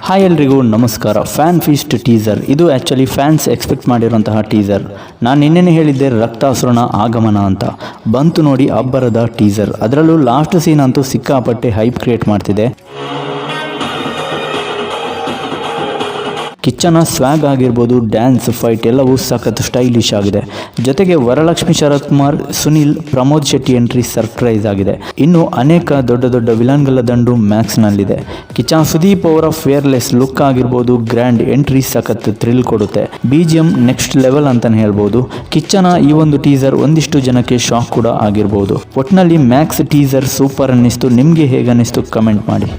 Hi ಎಲ್ರಿಗೂ, ನಮಸ್ಕಾರ. Fan feast teaser ಇದು ಆ್ಯಕ್ಚುಲಿ ಫ್ಯಾನ್ಸ್ ಎಕ್ಸ್ಪೆಕ್ಟ್ ಮಾಡಿರುವಂತಹ ಟೀಸರ್ ನಾನು ನಿನ್ನೆನೇ ಹೇಳಿದ್ದೆ ರಕ್ತಾಸುರನ ಆಗಮನ ಅಂತ. ಬಂತು ನೋಡಿ ಅಬ್ಬರದ ಟೀಸರ್ ಅದರಲ್ಲೂ ಲಾಸ್ಟ್ ಸೀನ್ ಅಂತೂ ಸಿಕ್ಕಾಪಟ್ಟೆ ಹೈಪ್ ಕ್ರಿಯೇಟ್ ಮಾಡ್ತಿದೆ. ಕಿಚ್ಚನ ಸ್ವ್ಯಾಗ್ ಆಗಿರ್ಬೋದು, ಡ್ಯಾನ್ಸ್, ಫೈಟ್ ಎಲ್ಲವೂ ಸಖತ್ ಸ್ಟೈಲಿಶ್ ಆಗಿದೆ. ಜೊತೆಗೆ ವರಲಕ್ಷ್ಮಿ ಶರತ್ ಕುಮಾರ್ ಸುನಿಲ್, ಪ್ರಮೋದ್ ಶೆಟ್ಟಿ ಎಂಟ್ರಿ ಸರ್ಪ್ರೈಸ್ ಆಗಿದೆ. ಇನ್ನು ಅನೇಕ ದೊಡ್ಡ ದೊಡ್ಡ ವಿಲನ್ಗಳ ದಂಡು ಮ್ಯಾಕ್ಸ್ನಲ್ಲಿದೆ. ಕಿಚ್ಚ, ಸುದೀಪ್ ಅವರ ಫೇರ್ಲೆಸ್ ಲುಕ್ ಆಗಿರ್ಬೋದು, ಗ್ರ್ಯಾಂಡ್ ಎಂಟ್ರಿ ಸಖತ್ ಥ್ರಿಲ್ ಕೊಡುತ್ತೆ. ಬಿ ಜಿ ನೆಕ್ಸ್ಟ್ ಲೆವೆಲ್ ಅಂತಲೇ ಹೇಳ್ಬೋದು. ಕಿಚ್ಚನ ಈ ಒಂದು ಟೀಸರ್ ಒಂದಿಷ್ಟು ಜನಕ್ಕೆ ಶಾಕ್ ಕೂಡ ಆಗಿರ್ಬೋದು. ಒಟ್ನಲ್ಲಿ ಮ್ಯಾಕ್ಸ್ ಟೀಸರ್ ಸೂಪರ್ ಅನ್ನಿಸ್ತು. ನಿಮಗೆ ಹೇಗನ್ನಿಸ್ತು? ಕಮೆಂಟ್ ಮಾಡಿ.